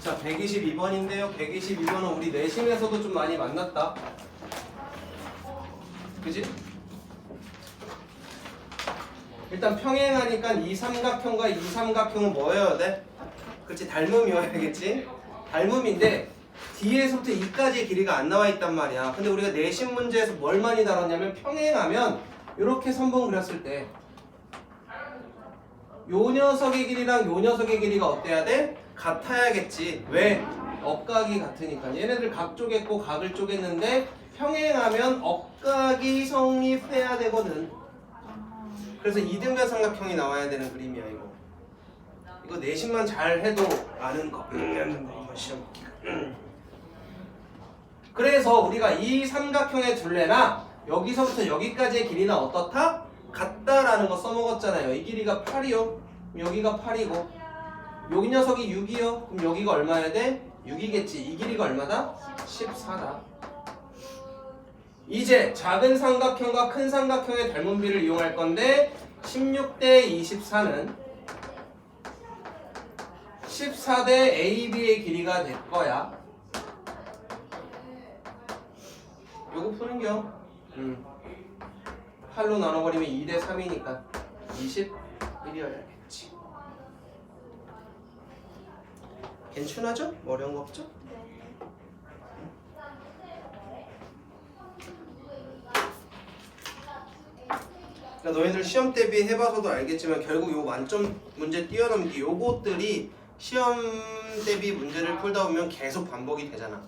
자, 122번인데요. 122번은 우리 내신에서도 좀 많이 만났다. 그지? 일단 평행하니까 이 삼각형과 이 삼각형은 뭐여야 돼? 그렇지, 닮음이어야겠지? 닮음인데 뒤에서부터 이까지의 길이가 안 나와 있단 말이야. 근데 우리가 내신 문제에서 뭘 많이 다뤘냐면 평행하면 이렇게 선분 그렸을 때 요 녀석의 길이랑 요 녀석의 길이가 어때야 돼? 같아야겠지. 왜? 억각이 같으니까. 얘네들 각 쪼갰고 각을 쪼갰는데 평행하면 억각이 성립해야 되거든. 그래서 이등변 삼각형이 나와야 되는 그림이야 이거. 이거 내신만 잘 해도 아는 거였는데 이거 시험. 그래서 우리가 이 삼각형의 둘레나 여기서부터 여기까지의 길이나 어떻다? 같다라는 거 써먹었잖아요. 이 길이가 8이요. 여기가 8이고 여기 녀석이 6이요. 그럼 여기가 얼마야 돼? 6이겠지. 이 길이가 얼마다? 14다. 이제 작은 삼각형과 큰 삼각형의 닮은비를 이용할 건데 16대 24는 14대 AB의 길이가 될 거야. 요거 푸는겨. 음. 8로 나눠버리면 2대 3이니까 21이어야겠지. 괜찮아죠? 뭐 어려운 거 없죠? 그러니까 너희들 시험 대비 해봐서도 알겠지만 결국 요 만점 문제 뛰어넘기 요것들이 시험 대비 문제를 풀다 보면 계속 반복이 되잖아.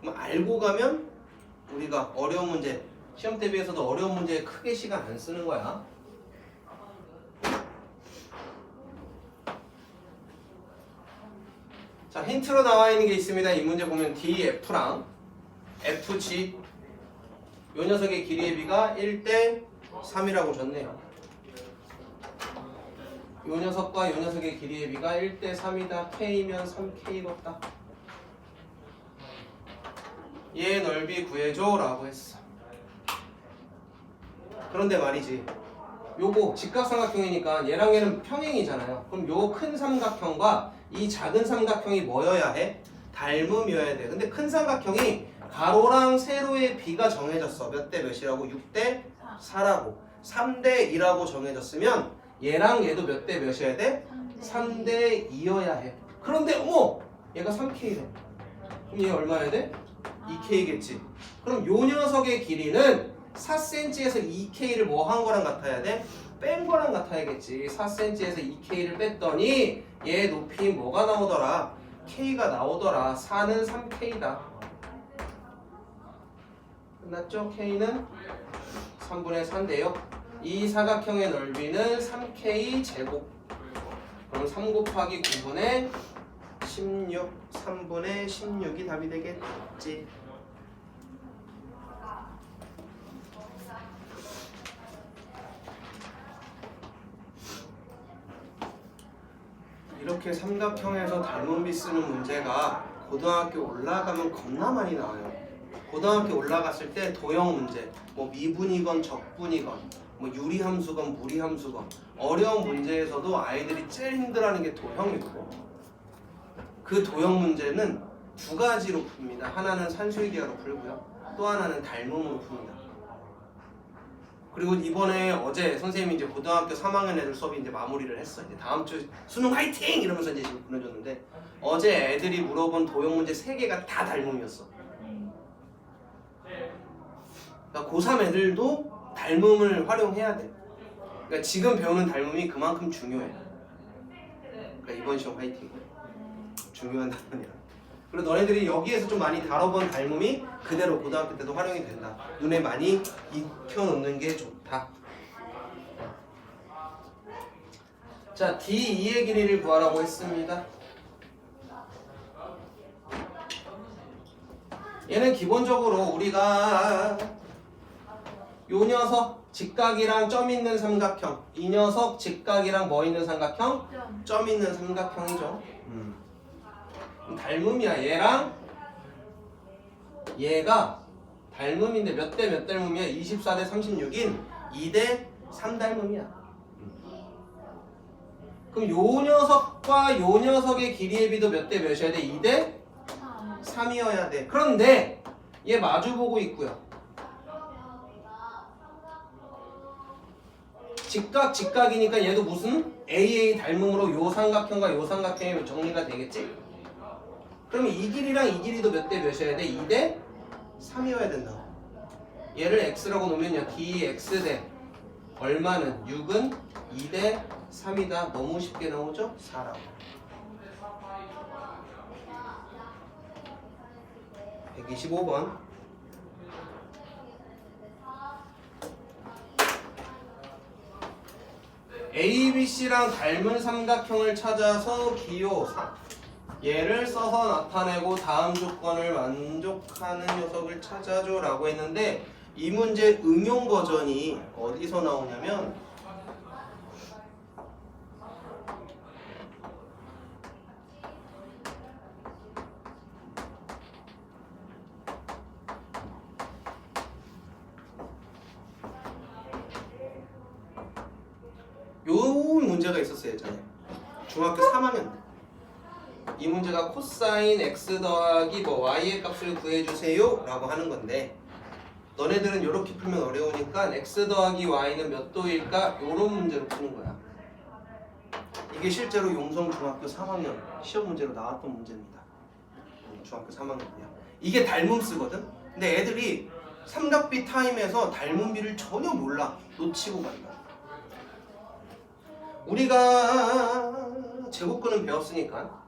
그럼 알고 가면 우리가 어려운 문제 시험 대비해서도 어려운 문제에 크게 시간 안 쓰는 거야. 자 힌트로 나와 있는 게 있습니다. 이 문제 보면 DF랑 FG 요 녀석의 길이의 비가 1대 3이라고 줬네요. 요 녀석과 요 녀석의 길이의 비가 1대 3이다. K면 3K겠다. 얘 넓이 구해줘 라고 했어. 그런데 말이지. 요거 직각삼각형이니까 얘랑 얘는 평행이잖아요. 그럼 요 큰 삼각형과 이 작은 삼각형이 뭐여야 해? 닮음이어야 돼. 근데 큰 삼각형이 가로랑 세로의 비가 정해졌어. 몇 대 몇이라고? 6대 4라고. 3대 2라고 정해졌으면 얘랑 얘도 몇 대 몇이어야 돼? 3대 2여야 해. 그런데 어머! 얘가 3K래. 그럼 얘 얼마여야 돼? 2K겠지. 그럼 요 녀석의 길이는 4cm에서 2K를 뭐 한 거랑 같아야 돼? 뺀 거랑 같아야겠지. 4cm에서 2K를 뺐더니 얘 높이 뭐가 나오더라? K가 나오더라. 4는 3K다. 끝났죠? K는 3분의 4인데요. 이 사각형의 넓이는 3K 제곱. 그럼 3 곱하기 9분의 16, 3분의 16이 답이 되겠지. 이렇게 삼각형에서 닮은비 쓰는 문제가 고등학교 올라가면 겁나 많이 나와요. 고등학교 올라갔을 때 도형 문제, 뭐 미분이건 적분이건, 뭐 유리함수건 무리함수건 어려운 문제에서도 아이들이 제일 힘들어하는 게 도형이고 그 도형 문제는 두 가지로 풉니다. 하나는 산술기하로 풀고요. 또 하나는 닮음으로 풉니다. 그리고 이번에 어제 선생님이 이제 고등학교 3학년 애들 수업이 이제 마무리를 했어. 이제 다음 주 수능 화이팅 이러면서 이제 지금 보내줬는데 어제 애들이 물어본 도형 문제 세 개가 다 닮음이었어. 그러니까 고3 애들도 닮음을 활용해야 돼. 그러니까 지금 배우는 닮음이 그만큼 중요해. 그러니까 이번 시험 화이팅. 중요한 단원이야. 그리고 너네들이 여기에서 좀 많이 다뤄본 닮음이 그대로 고등학교 때도 활용이 된다. 눈에 많이 익혀놓는 게 좋다. 자, D2의 길이를 구하라고 했습니다. 얘는 기본적으로 우리가 요 녀석 직각이랑 점 있는 삼각형 이 녀석 직각이랑 뭐 있는 삼각형? 점. 점 있는 삼각형이죠. 음. 닮음이야. 얘랑 얘가 닮음인데 몇 대 몇 닮음이야? 24대 36인 2대 3 닮음이야. 그럼 요 녀석과 요 녀석의 길이의 비도 몇 대 몇이어야 돼? 2대 3이어야 돼. 그런데 얘 마주 보고 있고요. 직각 직각이니까 얘도 무슨 AA 닮음으로 요 삼각형과 요 삼각형이 정리가 되겠지? 그러면 이 길이랑 이 길이도 몇 대 몇이어야 돼? 2대 3이어야 된다. 얘를 x라고 놓으면요. dx 대 얼마는 6은 2대 3이다. 너무 쉽게 나오죠? 4라고. 125번. ABC랑 닮은 삼각형을 찾아서 기호 3. 얘를 써서 나타내고 다음 조건을 만족하는 녀석을 찾아줘 라고 했는데 이 문제 응용 버전이 어디서 나오냐면 요 문제가 있었어요 예전에. 중학교 3학년 때 이 문제가 코사인 x 더하기 뭐 y의 값을 구해주세요 라고 하는 건데 너네들은 이렇게 풀면 어려우니까 x 더하기 y는 몇 도일까? 이런 문제로 푸는 거야. 이게 실제로 용성 중학교 3학년 시험 문제로 나왔던 문제입니다. 음, 중학교 3학년이야. 이게 닮음쓰거든? 근데 애들이 삼각비 타임에서 닮음비를 전혀 몰라. 놓치고 간다. 우리가 제곱근은 배웠으니까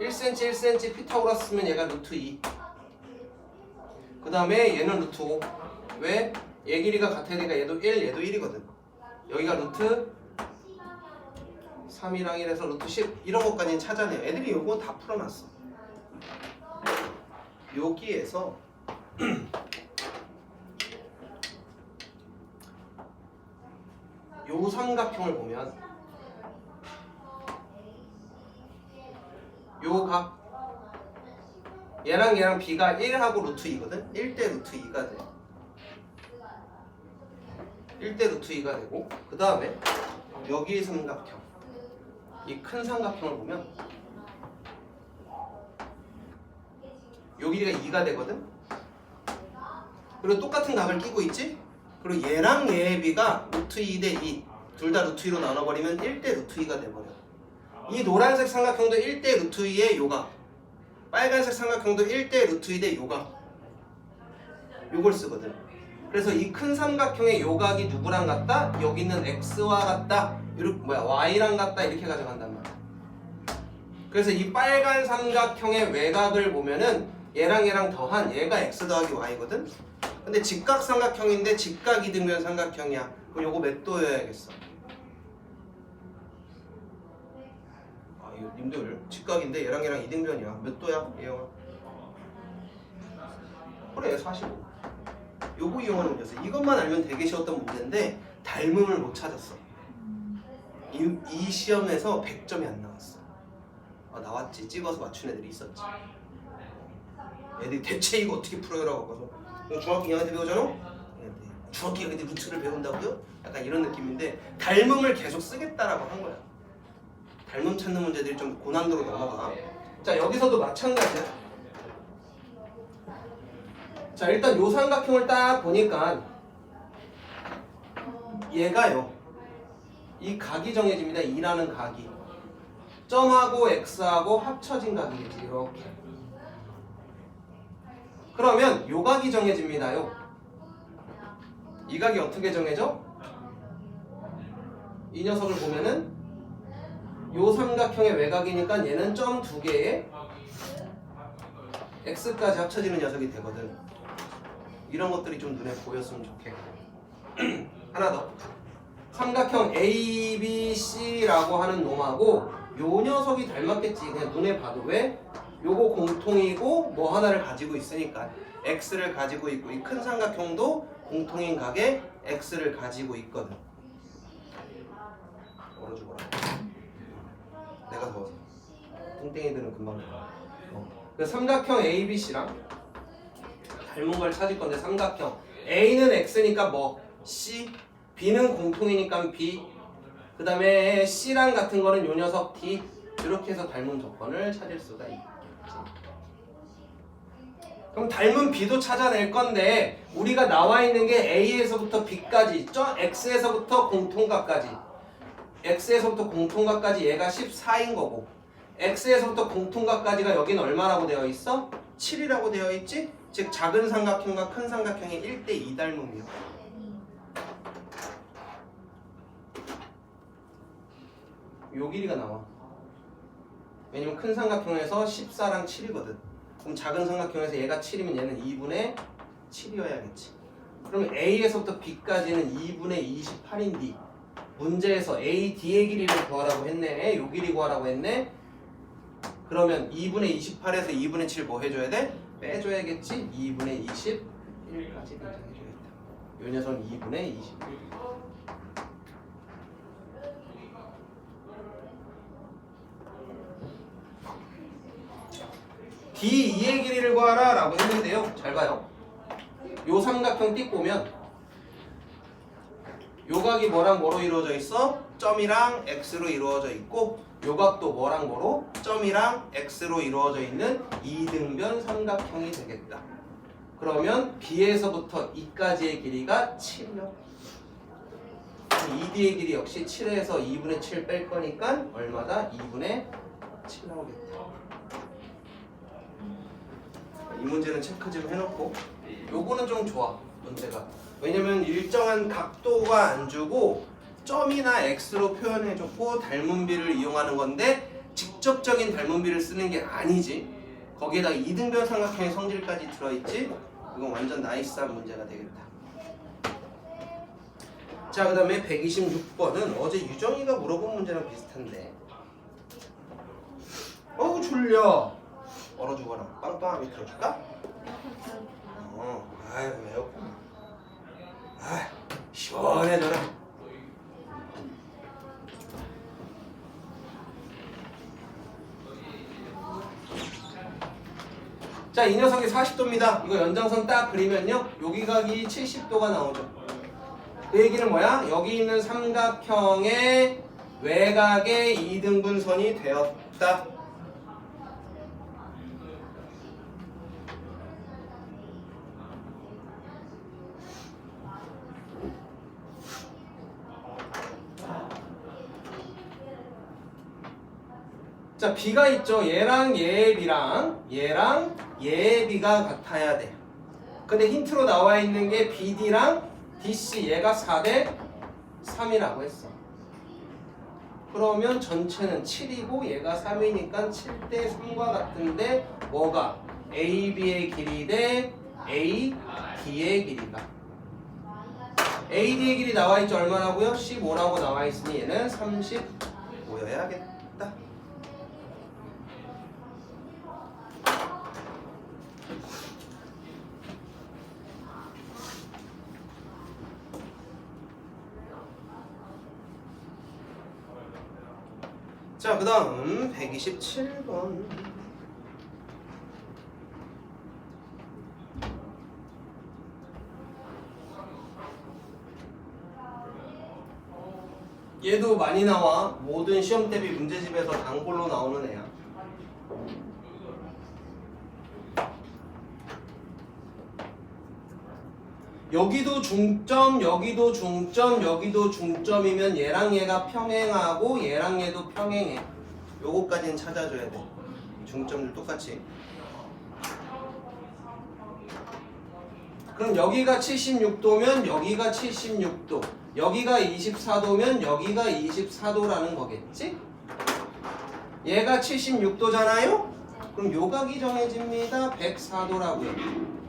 1cm 1cm 피타고라스 쓰면 얘가 루트 2. 그 다음에 얘는 루트 5. 왜? 얘 길이가 같아야 되니까 얘도 1, 얘도 1이거든. 여기가 루트 3이랑 1에서 루트 10 이런 것까지는 찾아내. 애들이 요거 다 풀어놨어. 여기에서 요 삼각형을 보면 요 각 얘랑 얘랑 b가 1하고 루트 2거든? 1대 루트 2가 돼. 1대 루트 2가 되고 그 다음에 여기 삼각형. 이 큰 삼각형을 보면 요 길이가 2가 되거든? 그리고 똑같은 각을 끼고 있지? 그리고 얘랑 얘의 b가 루트 2 대 2 둘 다 루트 2로 나눠버리면 1대 루트 2가 돼버려 이 노란색 삼각형도 1대 루트 2의 요각 빨간색 삼각형도 1대 루트 2대 요각 요걸 쓰거든. 그래서 이 큰 삼각형의 요각이 누구랑 같다? 여기 있는 x와 같다. 이렇게 뭐야 y랑 같다. 이렇게 가져간단 말이야. 그래서 이 빨간 삼각형의 외곽을 보면은 얘랑 얘랑 더한 얘가 x 더하기 y거든? 근데 직각 삼각형인데 직각 이등변 삼각형이야. 그럼 요거 몇 도여야겠어 아 이거 님들 직각인데 얘랑 얘랑 이등변이야. 몇 도야? 얘가 그래 45 요거 이용하는 문제였어. 이것만 알면 되게 쉬웠던 문제인데 닮음을 못 찾았어. 이, 이 시험에서 100점이 안 나왔어. 아 나왔지. 찍어서 맞춘 애들이 있었지. 애들이 대체 이거 어떻게 풀어요라고 이거 중학교 2학년 때 배우잖아? 네, 중학교 2학년 때 루트를 배운다고요? 약간 이런 느낌인데 닮음을 계속 쓰겠다라고 한 거야 닮음 찾는 문제들이 좀 고난도로 넘어가. 자 여기서도 마찬가지야. 자 일단 요 삼각형을 딱 보니까 얘가요. 이 각이 정해집니다. 2라는 각이. 점하고 x하고 합쳐진 각이겠지 이렇게. 그러면 요 각이 정해집니다 요. 이 각이 어떻게 정해져? 이 녀석을 보면은 요 삼각형의 외곽이니까 얘는 점 두 개에 x까지 합쳐지는 녀석이 되거든. 이런 것들이 좀 눈에 보였으면 좋겠고. 하나 더. 삼각형 ABC라고 하는 놈하고 요 녀석이 닮았겠지. 그냥 눈에 봐도 왜? 요거 공통이고 뭐 하나를 가지고 있으니까 x를 가지고 있고 이 큰 삼각형도 공통인 각에 x를 가지고 있거든. 죽어라. 내가 더워서. 뚱땡이들은 금방 먹어 어. 그 삼각형 ABC랑 닮은 걸 찾을 건데 삼각형. A는 X니까 뭐? C. B는 공통이니까 B. 그 다음에 C랑 같은 거는 요 녀석 D. 이렇게 해서 닮은 조건을 찾을 수가 있겠지. 그럼 닮은 B도 찾아낼 건데 우리가 나와 있는 게 A에서부터 B까지 저 X에서부터 공통각까지 X에서부터 공통각까지 얘가 14인 거고 X에서부터 공통각까지가 여기는 얼마라고 되어 있어? 7이라고 되어 있지? 즉 작은 삼각형과 큰 삼각형의 1대2 닮음이요. 요 길이가 나와. 왜냐면 큰 삼각형에서 14랑 7이거든. 그럼 작은 삼각형에서 얘가 7이면 얘는 2분의 7이어야겠지. 그럼 A에서부터 B까지는 2분의 28인데 문제에서 A, D의 길이를 구하라고 했네. 요 길이 구하라고 했네. 그러면 2분의 28에서 2분의 7 뭐 해줘야 돼? 빼줘야겠지. 2분의 21까지 변경해줘야겠다. 요 녀석은 2분의 21. D2의 길이를 구하라 라고 했는데요. 잘 봐요. 요 삼각형 띡 보면 요 각이 뭐랑 뭐로 이루어져 있어? 점이랑 x로 이루어져 있고 요 각도 뭐랑 뭐로? 점이랑 x로 이루어져 있는 이등변 삼각형이 되겠다. 그러면 B에서부터 E까지의 길이가 7이요. 2D의 길이 역시 7에서 2분의 7 뺄 거니까 얼마다? 2분의 7 나오겠다. 이 문제는 체크 좀 해놓고 요거는 좀 좋아 문제가 왜냐면 일정한 각도가 안 주고 점이나 x로 표현해줬고 닮은비를 이용하는 건데 직접적인 닮은비를 쓰는 게 아니지. 거기에다 이등변 삼각형의 성질까지 들어있지. 이건 완전 나이스한 문제가 되겠다. 자 그 다음에 126번은 어제 유정이가 물어본 문제랑 비슷한데. 어우 졸려. 얼어 죽어라. 빵빵하게 틀어줄까? 어, 아유 에어컨. 아, 시원해져라. 자, 이 녀석이 40도입니다. 이거 연장선 딱 그리면요, 여기 각이 70도가 나오죠. 그 얘기는 뭐야? 여기 있는 삼각형의 외곽의 이등분선이 되었다. 자, B가 있죠. 얘랑 얘의 B랑 얘랑 얘의 B가 같아야 돼. 근데 힌트로 나와 있는 게 BD랑 DC 얘가 4대 3이라고 했어. 그러면 전체는 7이고 얘가 3이니까 7대 3과 같은데 뭐가 AB의 길이 대 AD의 길이가 AD의 길이 나와 있죠. 얼마라고요? 15라고 나와 있으니 얘는 35여야겠다. 자, 그 다음 127번. 얘도 많이 나와. 모든 시험 대비 문제집에서 단골로 나오는 애야. 여기도 중점, 여기도 중점, 여기도 중점이면 얘랑 얘가 평행하고 얘랑 얘도 평행해. 요거까지는 찾아줘야 돼. 중점들 똑같이. 그럼 여기가 76도면 여기가 76도, 여기가 24도면 여기가 24도라는 거겠지? 얘가 76도잖아요? 그럼 요각이 정해집니다. 104도라고요.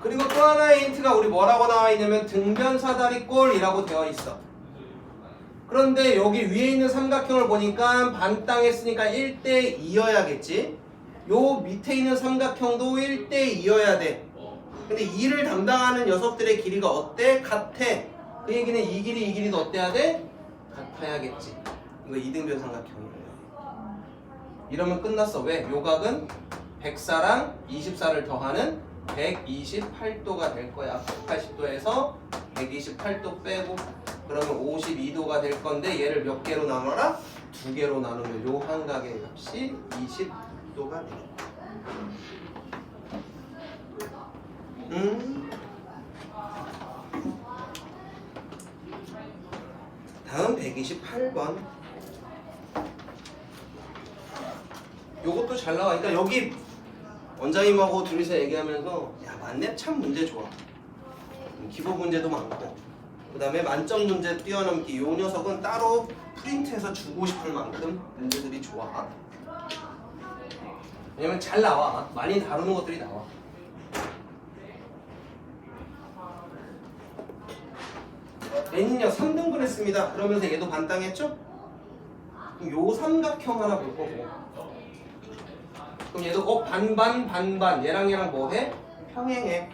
그리고 또 하나의 힌트가 우리 뭐라고 나와 있냐면 등변사다리꼴이라고 되어 있어. 그런데 여기 위에 있는 삼각형을 보니까 반땅 했으니까 1대 2여야겠지? 요 밑에 있는 삼각형도 1대 2여야 돼. 근데 2를 담당하는 녀석들의 길이가 어때? 같아. 그 얘기는 이 길이 이 길이도 어때야 돼? 같아야겠지. 이거 이등변 삼각형이에요. 이러면 끝났어. 왜? 요각은 104랑 24를 더하는 128도가 될 거야. 180도에서 128도 빼고 그러면 52도가 될 건데 얘를 몇 개로 나눠라? 두 개로 나누면 요 한각의 값이 20도가 돼. 음. 다음 128번. 요것도 잘 나와. 그러니까 여기 원장님하고 둘이서 얘기하면서 야 만렙 참 문제 좋아. 음, 기본 문제도 많고 그 다음에 만점 문제 뛰어넘기 요 녀석은 따로 프린트해서 주고 싶을 만큼 문제들이 좋아. 왜냐면 잘 나와. 많이 다루는 것들이 나와. n은요 3등분 했습니다. 그러면서 얘도 반당했죠? 그럼 요 삼각형 하나 볼 거고 그럼 얘도 어 반반 반반. 얘랑 얘랑 뭐해? 평행해.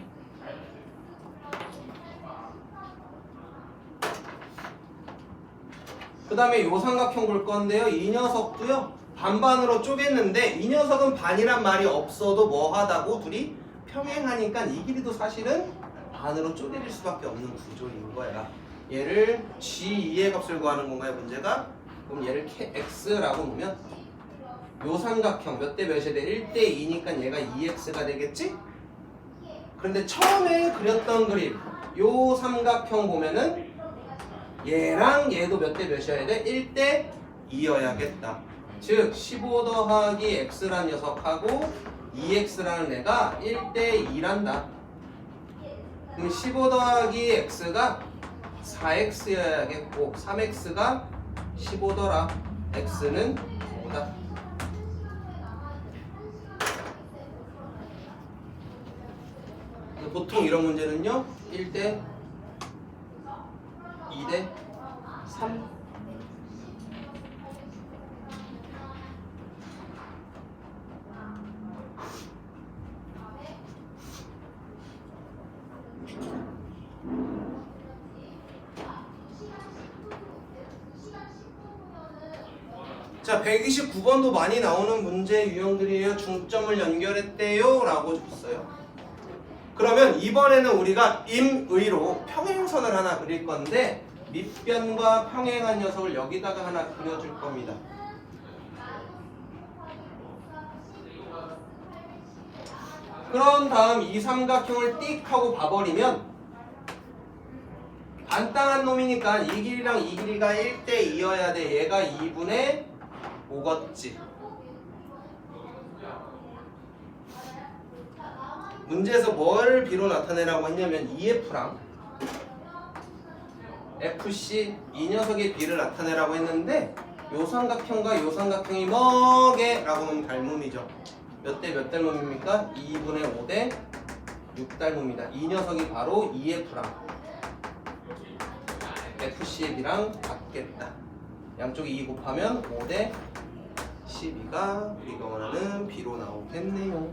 그 다음에 요 삼각형 볼 건데요. 이 녀석도요. 반반으로 쪼갰는데 이 녀석은 반이란 말이 없어도 뭐하다고? 둘이 평행하니까 이 길이도 사실은 반으로 쪼개질 수밖에 없는 구조인 거야. 얘를 G2의 값을 구하는 건가요? 문제가? 그럼 얘를 X라고 놓으면 요 삼각형 몇 대 몇이 돼? 1대 2니까 얘가 2x가 되겠지? 그런데 처음에 그렸던 그림 요 삼각형 보면은 얘랑 얘도 몇 대 몇이어야 돼? 1대 2여야겠다 즉 15 더하기 x란 녀석하고 2x라는 애가 1대 2란다 그럼 15 더하기 x가 4x여야겠고 3x가 15더라 x는 5다 보통 이런 문제는요 1대 2대 3 자, 129번도 많이 나오는 문제 유형들이에요. 중점을 연결했대요. 라고 줬어요. 그러면 이번에는 우리가 임의로 평행선을 하나 그릴 건데 밑변과 평행한 녀석을 여기다가 하나 그려줄 겁니다. 그런 다음 이 삼각형을 띡 하고 봐버리면 간단한 놈이니까 이 길이랑 이 길이가 1대 2여야 돼. 얘가 2분의 5겠지. 문제에서 뭘 비로 나타내라고 했냐면 EF랑 FC 이 녀석의 비를 나타내라고 했는데 요 삼각형과 요 삼각형이 뭐게? 라고 하면 닮음이죠. 몇 대 몇 닮음입니까? 2분의 5 대 6 닮음이다. 이 녀석이 바로 EF랑 FC의 비랑 같겠다. 양쪽이 2 곱하면 5 대 12가 우리가 원하는 비로 나오겠네요.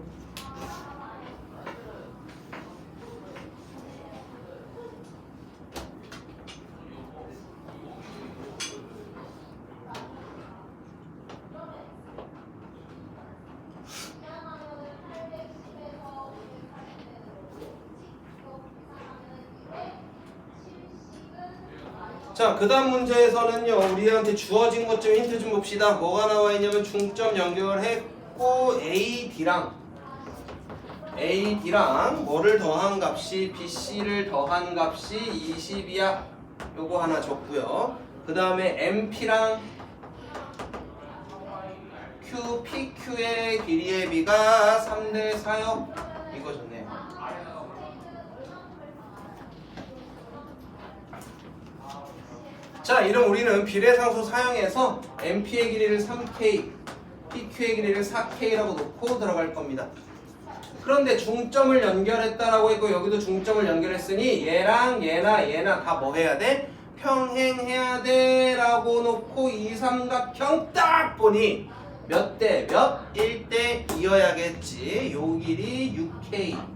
자, 그 다음 문제에서는요, 우리한테 주어진 것 좀 힌트 좀 봅시다. 뭐가 나와 있냐면 중점 연결했고, AD랑, AD랑 뭐를 더한 값이, BC를 더한 값이 20이야. 요거 하나 줬고요. 그 다음에 MP랑 Q, PQ의 길이의 비가 3대 4요. 자, 이럼 우리는 비례상수 사용해서 MP의 길이를 3K, PQ의 길이를 4K라고 놓고 들어갈 겁니다. 그런데 중점을 연결했다라고 했고 여기도 중점을 연결했으니 얘랑 얘나 얘나 다 뭐 해야 돼? 평행해야 돼 라고 놓고 이 삼각형 딱 보니 몇 대 몇? 1대 2여야겠지. 요 길이 6K.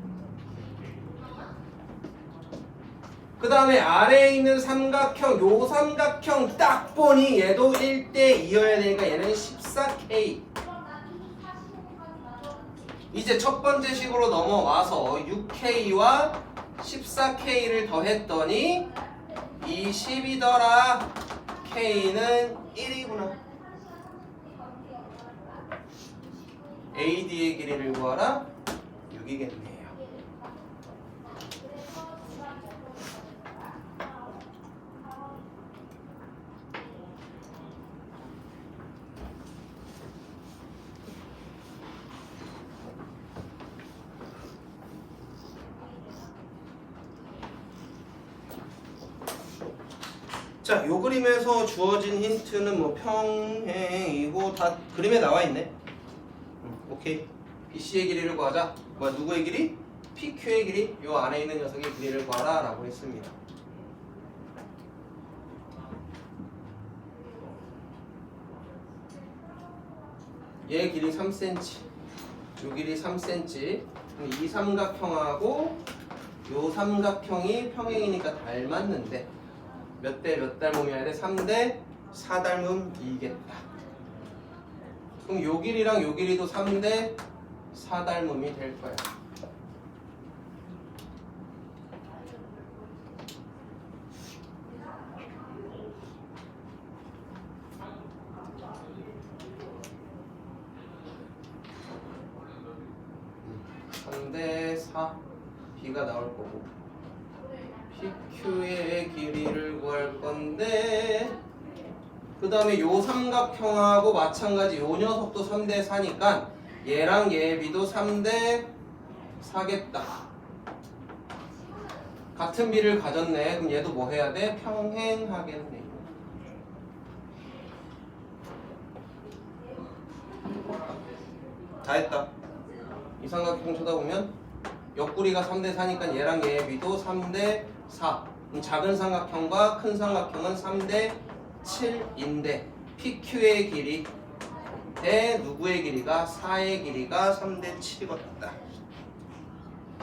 그 다음에 아래에 있는 삼각형, 요 삼각형 딱 보니 얘도 1대 2여야 되니까 얘는 14K. 이제 첫 번째 식으로 넘어와서 6K와 14K를 더했더니 20이더라. K는 1이구나. AD의 길이를 구하라. 6이겠네요. 자, 요 그림에서 주어진 힌트는 뭐 평행이고 다 그림에 나와 있네. 음, 오케이. BC의 길이를 구하자. 뭐 누구의 길이? PQ의 길이. 요 안에 있는 녀석의 길이를 구하라라고 했습니다. 얘 길이 3cm. 요 길이 3cm. 그럼 이 삼각형하고 요 삼각형이 평행이니까 닮았는데 몇 대 몇 닮음이어야 돼? 3대 4 닮음이겠다. 그럼 요 길이랑 요 길이도 3대 4 닮음이 될 거야. 다음에 요 삼각형하고 마찬가지 요 녀석도 3대 4니까 얘랑 얘 B도 3대 4겠다 같은 비를 가졌네 그럼 얘도 뭐 해야 돼? 평행하겠네 다 했다 이 삼각형 쳐다보면 옆구리가 3대 4니까 얘랑 얘의 비도 3대 4. 그럼 작은 삼각형과 큰 삼각형은 3대 7인데 PQ의 길이 대 누구의 길이가 4의 길이가 3대 7이었다.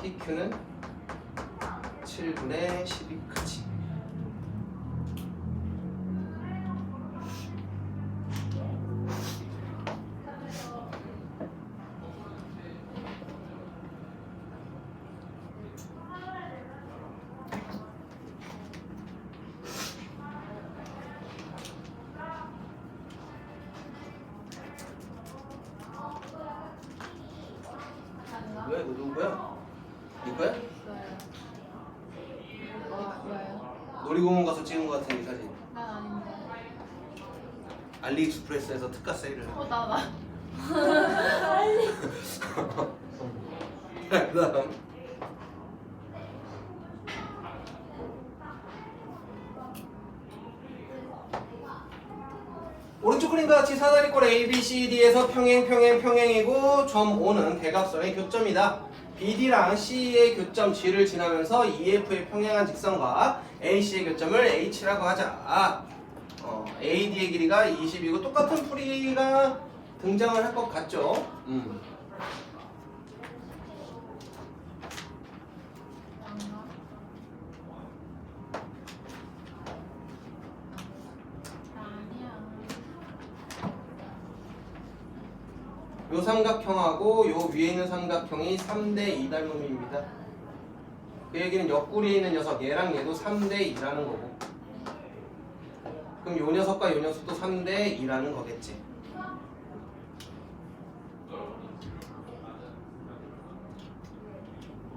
PQ는 7분의 12까지. 그다음 오른쪽 그림과 같이 사다리꼴 A, B, C, D에서 평행, 평행, 평행이고 점 O는 대각선의 교점이다. BD랑 C의 교점 G를 지나면서 EF의 평행한 직선과 AC의 교점을 H라고 하자. 어, AD의 길이가 20이고 똑같은 풀이가 등장을 할 것 같죠? 음. 요 삼각형하고 요 위에 있는 삼각형이 3대 2 닮음입니다. 그 얘기는 옆구리에 있는 녀석 얘랑 얘도 3대 2라는 거고. 그럼 요 녀석과 요 녀석도 3대 2라는 거겠지.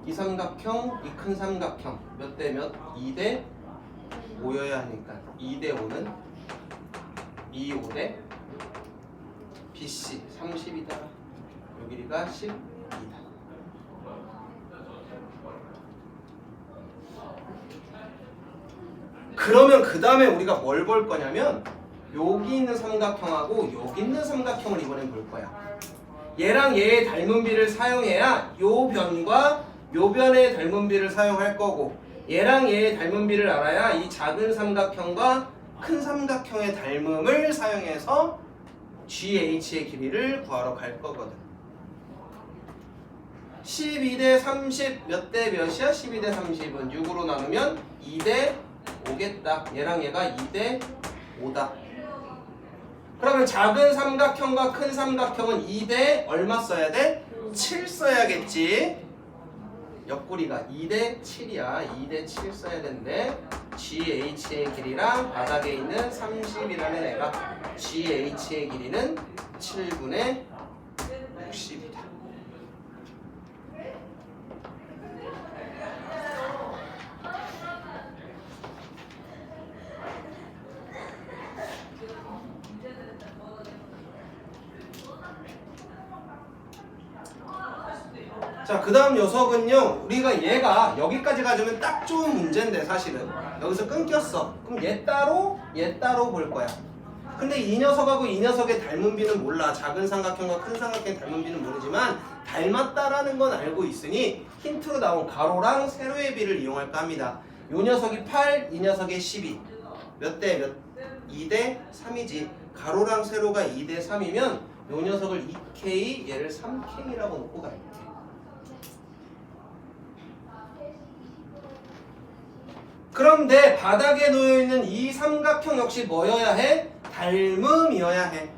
이 삼각형, 이 큰 삼각형 몇 대 몇? 2대 5여야 하니까 2대 5는 2, 5대 BC 30이다. 요 길이가 10이다. 그러면 그 다음에 우리가 뭘 볼 거냐면 여기 있는 삼각형하고 여기 있는 삼각형을 이번엔 볼 거야. 얘랑 얘의 닮은 비를 사용해야 요 변과 요 변의 닮은 비를 사용할 거고 얘랑 얘의 닮은 비를 알아야 이 작은 삼각형과 큰 삼각형의 닮음을 사용해서 GH의 길이를 구하러 갈 거거든. 12대 30 몇 대 몇이야? 12대 30은 6으로 나누면 2대 5겠다. 얘랑 얘가 2대 5다. 그러면 작은 삼각형과 큰 삼각형은 2대 얼마 써야 돼? 7 써야겠지. 옆구리가 2대 7이야. 2대 7 써야 되는데 GH의 길이랑 바닥에 있는 30이라는 애가 GH의 길이는 7분의 60이다. 자, 그 다음 녀석은요, 우리가 얘가 여기까지 가져면 딱 좋은 문제인데, 사실은. 여기서 끊겼어. 그럼 얘 따로, 얘 따로 볼 거야. 근데 이 녀석하고 이 녀석의 닮은 비는 몰라. 작은 삼각형과 큰 삼각형의 닮은 비는 모르지만, 닮았다라는 건 알고 있으니, 힌트로 나온 가로랑 세로의 비를 이용할까 합니다. 요 녀석이 8, 이 녀석이 12. 몇 대 몇? 2대 3이지. 가로랑 세로가 2대 3이면, 요 녀석을 2K, 얘를 3K라고 놓고 갈게. 그런데 바닥에 놓여 있는 이 삼각형 역시 뭐여야 해? 닮음이어야 해.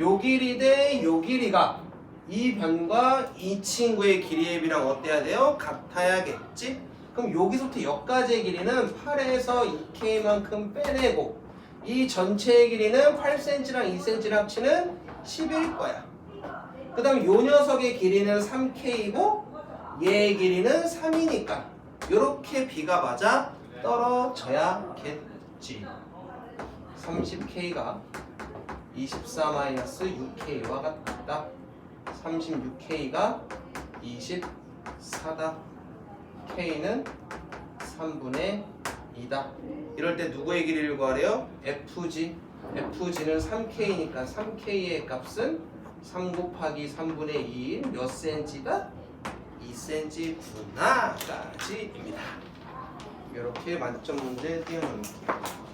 요 길이 대 요 길이가 이 변과 이 친구의 길이의 비랑 어때야 돼요? 같아야겠지? 그럼 여기서부터 여기까지의 길이는 8에서 2K만큼 빼내고 이 전체의 길이는 8cm랑 2cm를 합치는 10일 거야. 그 다음 요 녀석의 길이는 3K이고 얘의 길이는 3이니까 이렇게 비가 맞아 떨어져야겠지. 30K가 24-6K와 같다. 36K가 24다. K는 3분의 2다. 이럴 때 누구의 길이를 구하래요? FG. FG는 3K니까 3K의 값은 3 곱하기 3분의 2인 몇 cm가 2cm구나까지입니다. 이렇게 만점 문제 띄워놓을게요.